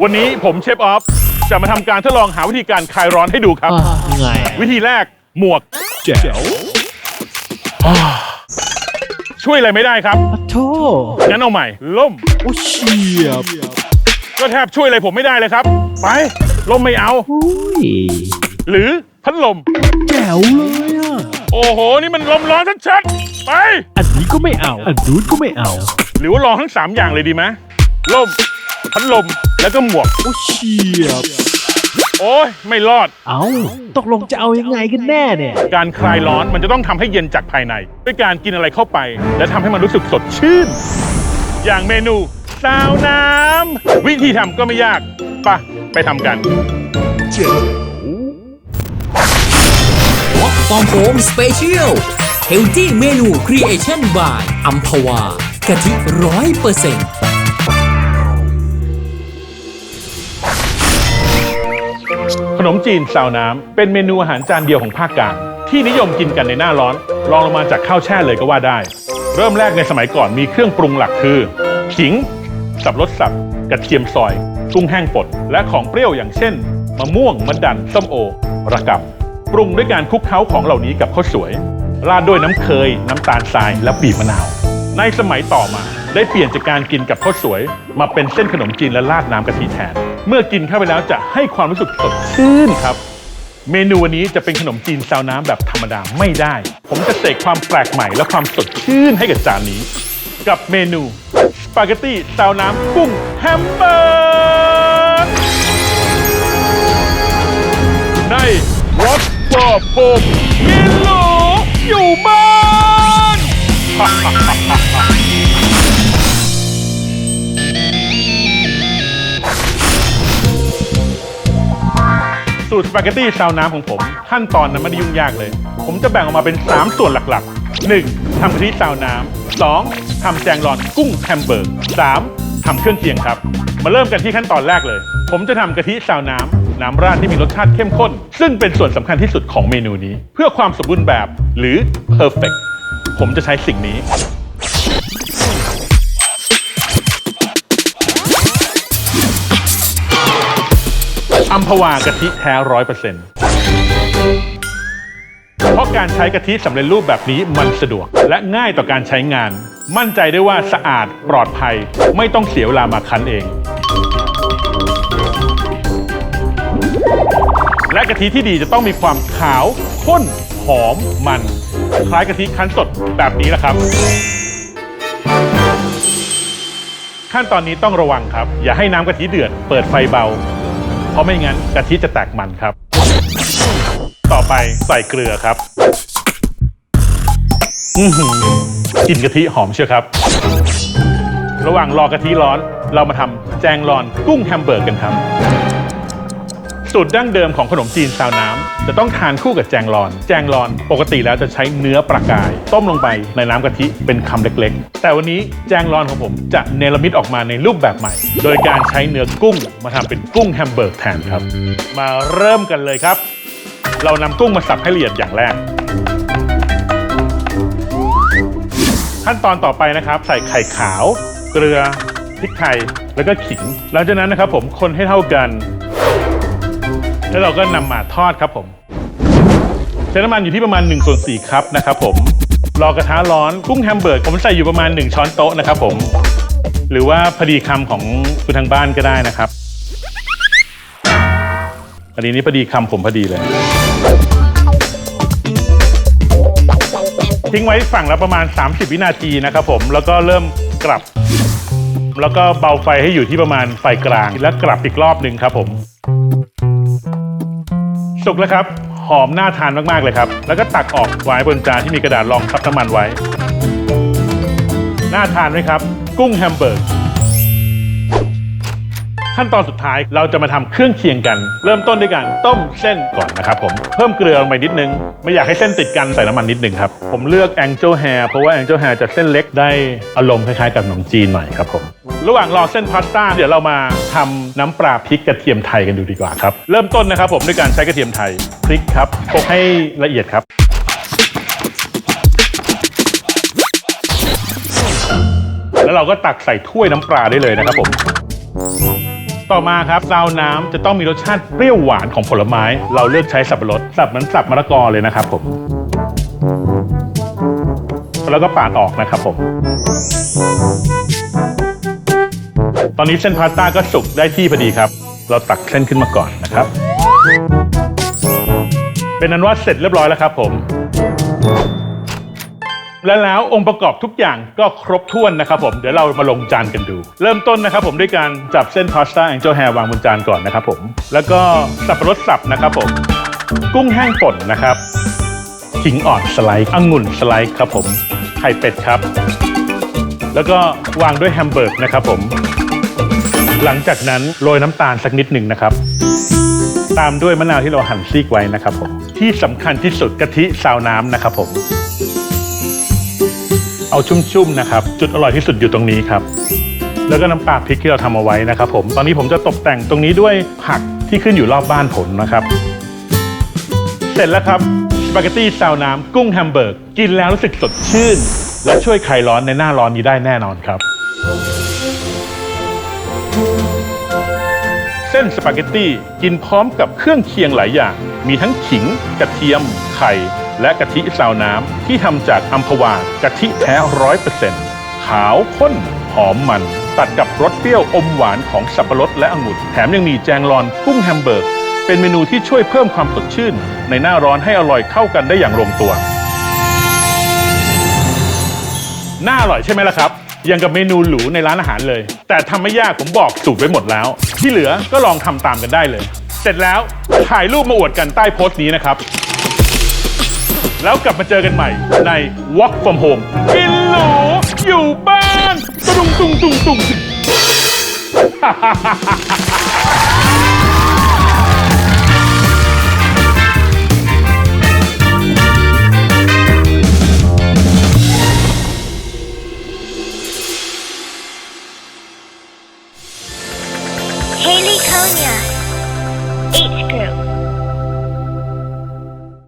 วันนี้ผมเชฟออฟจะมาทำการทดลองหาวิธีการคลายร้อนให้ดูครับอ่ายังไงอะวิธีแรกหมวกแจ๋วช่วยอะไรไม่ได้ครับอะโทงั้นเอาใหม่ล่ม โอ้เฉียบก็แทบช่วยอะไรผมไม่ได้เลยครับ ไปล่มไม่เอา อุ้ยหรือพัดลม แจ๋วเลยอะ โอ้โห นี่มันลมร้อนชัดๆไป อันนี้ก็ไม่เอา อันนู้นก็ไม่เอา หรือว่าลองทั้งสามอย่างเลยดีไหมล่มพัดลม แล้วก็หมวกโอ้เฉียบโอ้ยไม่รอด เอาตกลงจะเอายังไงกันแน่เนี่ย การคลายร้อนมันจะต้องทำให้เย็นจากภายใน ด้วยการกินอะไรเข้าไป และทำให้มันรู้สึกสดชื่น อย่างเมนูซาวน้ำวิธีทำก็ไม่ยากไปะไปทำกัน วอ f ฟอร์มโฮมสเปเชียลเฮลตี้เมนูครีเอชั่นบายอัมพวากะทิร้อยเปอร์เซ็นต์ นมจีนซาวน้ำเป็นเมนูอาหารจานเดียวของภาคกลางที่นิยมกินกันในหน้าร้อนรองลงมาจากข้าวแช่เลยก็ว่าได้ เริ่มแรกในสมัยก่อนมีเครื่องปรุงหลักคือขิง สับรสสับกระเทียมซอย กุ้งแห้งป่นและของเปรี้ยวอย่างเช่น มะม่วงมะดันส้มโอ ระกับปรุงด้วยการคลุกเคล้าของเหล่านี้กับข้าวสวย ราดด้วยน้ำเคย น้ำตาลทรายและบีบมะนาว ในสมัยต่อมาได้เปลี่ยนจากการกินกับข้าวสวย มาเป็นเส้นขนมจีนและราดน้ำกะทิแทน เมื่อกินเข้าไปแล้วจะให้ความรู้สึกสดชื่นครับ เมนูวันนี้จะเป็นขนมจีนซาวน้ำแบบธรรมดาไม่ได้ ผมจะเสกความแปลกใหม่และความสดชื่นให้กับจานนี้ กับเมนูสปาเกตตี้ซาวน้ำกุ้งแฮมเบอร์กใน What for Home กินหรูอยู่บ้าน สูตรสปาเกตตี้ซาวน้ำของผม ขั้นตอนนั้นไม่ได้ยุ่งยากเลย ผมจะแบ่งออกมาเป็น 3 ส่วนหลักๆ 1. ทำกะทิซาวน้ำ 2. ทำแจงรอนกุ้งแฮมเบอร์ก 3. ทำเครื่องเคียงครับ มาเริ่มกันที่ขั้นตอนแรกเลย ผมจะทำกะทิซาวน้ำน้ำราดที่มีรสชาติเข้มข้น ซึ่งเป็นส่วนสำคัญที่สุดของเมนูนี้ เพื่อความสมบูรณ์แบบหรือ perfect ผมจะใช้สิ่งนี้ อัมพวากะทิแท้ร้อยเปอร์เซ็นต์เพราะการใช้กะทิสำเร็จรูปแบบนี้มันสะดวก และง่ายต่อการใช้งาน มั่นใจได้ว่าสะอาดปลอดภัย ไม่ต้องเสียเวลามาคั้นเอง และกะทิที่ดีจะต้องมีความขาวข้นหอมมัน คล้ายกะทิคั้นสดแบบนี้แหละครับ ขั้นตอนนี้ต้องระวังครับ อย่าให้น้ำกะทิเดือด เปิดไฟเบา เพราะไม่งั้นกะทิจะแตกมันครับ ต่อไปใส่เกลือครับอือหือกลิ่นกะทิหอมเชียวครับ ระหว่างรอกะทิร้อนเรามาทำแจงรอนกุ้งแฮมเบอร์กกันครับ สูตรดั้งเดิมของขนมจีนซาวน้ำ จะต้องทานคู่กับแจงรอน แจงรอนปกติแล้วจะใช้เนื้อปลากาย ต้มลงไปในน้ำกะทิเป็นคำเล็กๆ แต่วันนี้แจงรอนของผมจะเนรมิตออกมาในรูปแบบใหม่ โดยการใช้เนื้อกุ้งมาทำเป็นกุ้งแฮมเบอร์กแทนครับ มาเริ่มกันเลยครับ เรานำกุ้งมาสับให้ละเอียดอย่างแรก ขั้นตอนต่อไปนะครับ ใส่ไข่ขาว เกลือพริกไทยแล้วก็ขิง หลังจากนั้นนะครับผมคนให้เท่ากัน แล้วเราก็นำมาทอดครับผมใช้น้ำมันอยู่ที่ประมาณ1ส่วน4ครับนะครับผมรอกระทะร้อนกุ้งแฮมเบอร์กผมใส่อยู่ประมาณ 1 ช้อนโต๊ะนะครับผม หรือว่าพอดีคำของคุณทางบ้านก็ได้นะครับ อันนี้นี่พอดีคำผมพอดีเลย ทิ้งไว้ฝั่งละประมาณ 30 วินาทีนะครับผมแล้วก็เริ่มกลับ แล้วก็เบาไฟให้อยู่ที่ประมาณไฟกลาง แล้วกลับอีกรอบหนึ่งครับผม สุกแล้วครับ หอมน่าทานมากๆเลยครับ แล้วก็ตักออกวางบนจานที่มีกระดาษรองซับน้ำมันไว้ น่าทานไหมครับ กุ้งแฮมเบอร์ก ขั้นตอนสุดท้ายเราจะมาทำเครื่องเคียงกัน เริ่มต้นด้วยการต้มเส้นก่อนนะครับผมเพิ่มเกลือลงไปนิดนึง ไม่อยากให้เส้นติดกันใส่น้ำมันนิดนึงครับ ผมเลือก Angel Hair เพราะว่า Angel Hair จะเส้นเล็กได้อารมณ์คล้ายๆกับขนมจีนหน่อยครับผมระหว่างรอเส้นพาสต้าเดี๋ยวเรามาทำน้ำปลาพริกกระเทียมไทยกันดูดีกว่าครับเริ่มต้นนะครับผมด้วยการใช้กระเทียมไทยพริกครับโขลกให้ละเอียดครับแล้วเราก็ตักใส่ถ้วยน้ำปลาได้เลยนะครับผม ต่อมาครับซาวน้ำจะต้องมีรสชาติเปรี้ยวหวานของผลไม้ เราเลือกใช้สับปะรดสับเหมือนสับมะละกอเลยนะครับผม แล้วก็ปาดออกนะครับผม ตอนนี้เส้นพาสต้าก็สุกได้ที่พอดีครับ เราตักเส้นขึ้นมาก่อนนะครับ เป็นนั้นว่าเสร็จเรียบร้อยแล้วครับผม และแล้วองค์ประกอบทุกอย่างก็ครบถ้วนนะครับผมเดี๋ยวเรามาลงจานกันดู เริ่มต้นนะครับผมด้วยการจับเส้นพาสต้าแองเจิลแฮร์วางบนจานก่อนนะครับผมแล้วก็สับปะรดสับนะครับผมกุ้งแห้งป่นนะครับขิงอ่อนสไลด์องุ่นสไลด์ครับผมไข่เป็ดครับ แล้วก็วางด้วยแฮมเบอร์กนะครับผม หลังจากนั้นโรยน้ำตาลสักนิดหนึ่งนะครับ ตามด้วยมะนาวที่เราหั่นซีกไว้นะครับผมที่สำคัญที่สุดกะทิซาวน้ำนะครับผม เอาชุ่มๆนะครับ จุดอร่อยที่สุดอยู่ตรงนี้ครับ แล้วก็น้ำปลาพริกที่เราทำเอาไว้นะครับ ผม ตอนนี้ผมจะตกแต่งตรงนี้ด้วยผักที่ขึ้นอยู่รอบบ้านผมนะครับ เสร็จแล้วครับ สปาเกตตี้ซาวน้ำกุ้งแฮมเบอร์กกินแล้วรู้สึกสดชื่น และช่วยคลายร้อนในหน้าร้อนนี้ได้แน่นอนครับ เส้นสปาเกตตี้กินพร้อมกับเครื่องเคียงหลายอย่าง มีทั้งขิง กระเทียม ไข่ และกะทิซาวน้ำที่ทำจากอัมพวากะทิแท้ร้อยเปอร์เซ็นต์ขาวข้น หอมมัน ตัดกับรสเปรี้ยวอมหวานของสับปะรดและองุ่นแถมยังมีแจงลอนกุ้งแฮมเบอร์กเป็นเมนูที่ช่วยเพิ่มความสดชื่น ในหน้าร้อนให้อร่อยเข้ากันได้อย่างลงตัว น่าอร่อยใช่ไหมล่ะครับ ยังกับเมนูหรูในร้านอาหารเลย แต่ทำไม่ยากผมบอกสูตรไว้หมดแล้ว ที่เหลือก็ลองทำตามกันได้เลย เสร็จแล้วถ่ายรูปมาอวดกันใต้โพสต์นี้นะครับ แล้วกลับมาเจอกันใหม่ใน Walk from Home กินหรูอยู่บ้านตุงตุงตุงตุง